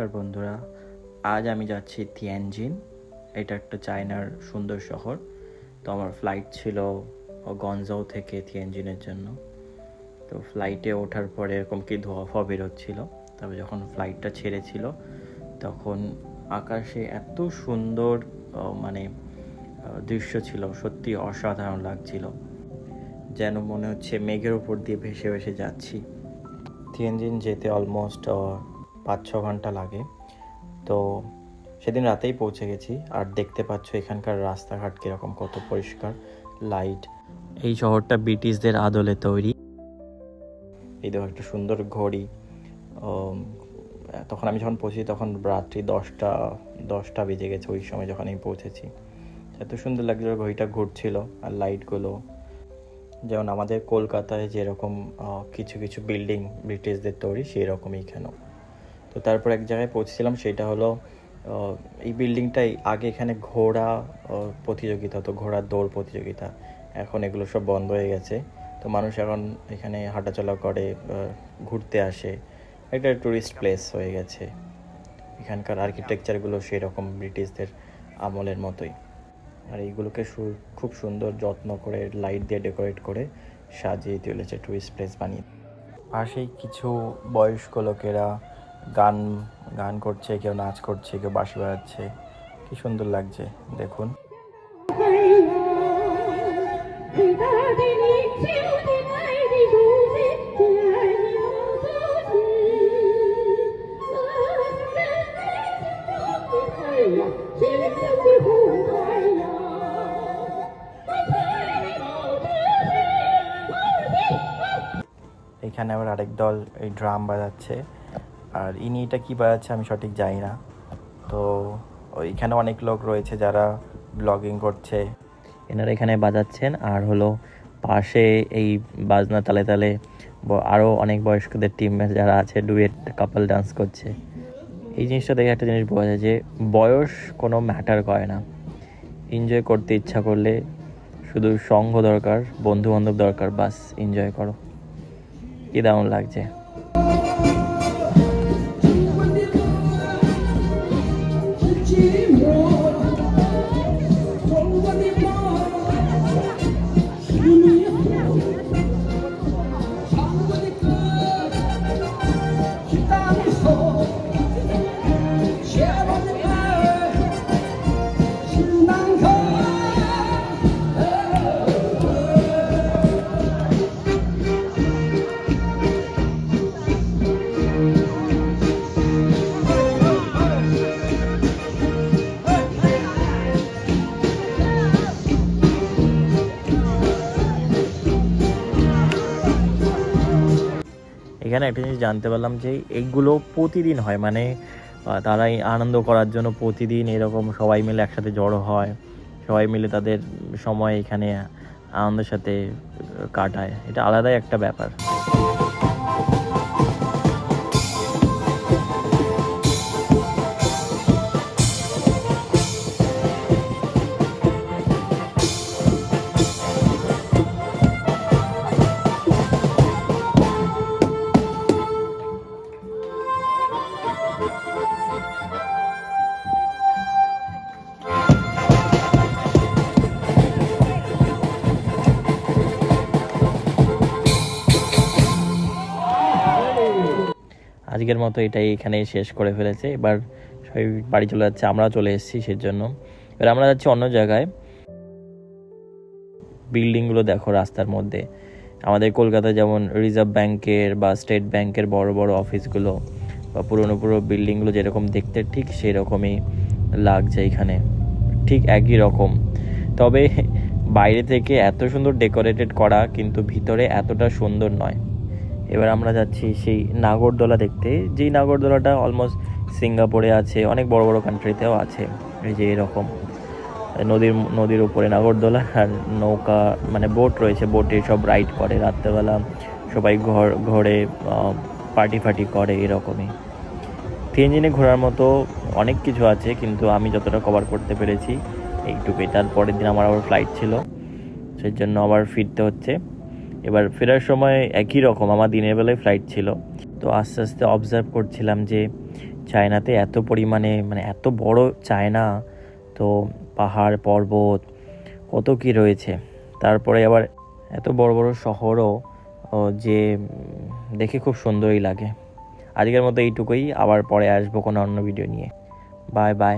নমস্কার বন্ধুরা, আজ আমি যাচ্ছি থিয়ানজিন এটা একটা চায়নার সুন্দর শহর। তো আমার ফ্লাইট ছিল গঞ্জাও থেকে থিয়ানজিনের জন্য। তো ফ্লাইটে ওঠার পরে এরকম কি ধোয়া ফোয়া বেরোচ্ছিল। তবে যখন ফ্লাইটটা ছেড়েছিল, তখন আকাশে এত সুন্দর মানে দৃশ্য ছিল সত্যি অসাধারণ লাগছিল। যেন মনে হচ্ছে মেঘের উপর দিয়ে ভেসে ভেসে যাচ্ছি। থিয়েনজিন যেতে অলমোস্ট পাঁচ ছ ঘণ্টা লাগে। তো সেদিন রাতেই পৌঁছে গেছি আর দেখতে পাচ্ছ এখানকার রাস্তাঘাট কীরকম কত পরিষ্কার লাইট এই শহরটা ব্রিটিশদের আদলে তৈরি। এই দেখো একটা সুন্দর ঘড়ি। তখন আমি যখন পৌঁছি তখন রাত্রি দশটা দশটা বেজে গেছে ওই সময় যখন আমি পৌঁছেছি। এত সুন্দর লাগছিল ঘড়িটা ঘুরছিল আর লাইটগুলো যেমন আমাদের কলকাতায় যেরকম কিছু কিছু বিল্ডিং ব্রিটিশদের তৈরি সেই রকমই এখানেও তো তারপর এক জায়গায় পৌঁছেছিলাম সেটা হলো এই বিল্ডিংটাই আগে এখানে ঘোড়া প্রতিযোগিতা হতো ঘোড়ার দৌড় প্রতিযোগিতা। এখন এগুলো সব বন্ধ হয়ে গেছে। তো মানুষ এখন এখানে হাঁটাচলা করে ঘুরতে আসে। একটা ট্যুরিস্ট প্লেস হয়ে গেছে। এখানকার আর্কিটেকচারগুলো সেই রকম ব্রিটিশদের আমলের মতোই। আর এইগুলোকে খুব সুন্দর যত্ন করে লাইট দিয়ে ডেকোরেট করে সাজিয়ে তুলেছে টুরিস্ট প্লেস বানিয়ে। পাশেই কিছু বয়স্ক লোকেরা গান গান করছে, কেউ নাচ করছে, কেউ বাঁশি বাজাচ্ছে। কি সুন্দর লাগছে, দেখুন। এখানে আবার আরেক দল এই ড্রাম বাজাচ্ছে। আর ইনি এটা কী বাজাচ্ছে আমি সঠিক জানি না। তো ওইখানে অনেক লোক রয়েছে যারা ব্লগিং করছে। এনারা এখানে বাজাচ্ছেন আর হলো পাশে এই বাজনা তালে তালে আরও অনেক বয়স্কদের টিম যারা আছে ডুয়েট কাপল ডান্স করছে। এই জিনিসটা দেখে একটা জিনিস বোঝা যায় যে বয়স কোনো ম্যাটার করে না। এনজয় করতে ইচ্ছা করলে শুধু সঙ্গ দরকার বন্ধু বান্ধব দরকার, বাস এনজয় করো। কি দারুণ লাগছে। you. এখানে একটা জিনিস জানতে পারলাম যে এইগুলো প্রতিদিন হয় মানে তারাই আনন্দ করার জন্য প্রতিদিন এরকম সবাই মিলে একসাথে জড়ো হয়, সবাই মিলে তাদের সময় এখানে আনন্দের সাথে কাটায়। এটা আলাদাই একটা ব্যাপার। আজকের মতো এটাই এখানে শেষ করে ফেলেছে। এবার সবাই বাড়ি চলে যাচ্ছে, আমরাও চলে এসেছি সেই জন্য এবার আমরা যাচ্ছি অন্য জায়গায়। বিল্ডিংগুলো দেখো রাস্তার মধ্যে। আমাদের কলকাতায় যেমন রিজার্ভ ব্যাংকের বা স্টেট ব্যাংকের বড় বড় অফিসগুলো বা পুরনো পুরো বিল্ডিংগুলো যেরকম দেখতে, ঠিক সেই রকমই লাগছে এখানে। ঠিক একই রকম। তবে বাইরে থেকে এত সুন্দর ডেকোরেটেড করা কিন্তু ভিতরে এতটা সুন্দর নয়। এবার আমরা যাচ্ছি সেই নাগরদোলা দেখতে। যেই নাগরদোলাটা অলমোস্ট সিঙ্গাপুরে আছে, অনেক বড় বড় কান্ট্রিতেও আছে, এই যে এরকম। নদীর নদীর উপরে নাগরদোলা আর নৌকা মানে বোট রয়েছে বোটে সব রাইড করে রাত্রেবেলা। সবাই ঘর, ঘরে পার্টি ফার্টি করে এরকমই। থিয়েনজিনে ঘোরার মতো অনেক কিছু আছে, কিন্তু আমি যতটা কভার করতে পেরেছি, এইটুকুই। তার পরের দিন আমার আবার ফ্লাইট ছিল, সেই জন্য আবার ফিরতে হচ্ছে। এবার ফেরার সময় একই রকম, আমার দিনের বেলায় ফ্লাইট ছিল। তো আস্তে আস্তে অবজার্ভ করছিলাম যে চায়নাতে এত পরিমাণে মানে এত বড় চায়না, তো পাহাড়, পর্বত, কত কি রয়েছে। তারপরে আবার এত বড় বড় শহরও যে দেখে খুব সুন্দরই লাগে। আজকের মতো এইটুকুই, আবার পরে আসব কোনো অন্য ভিডিও নিয়ে। Bye bye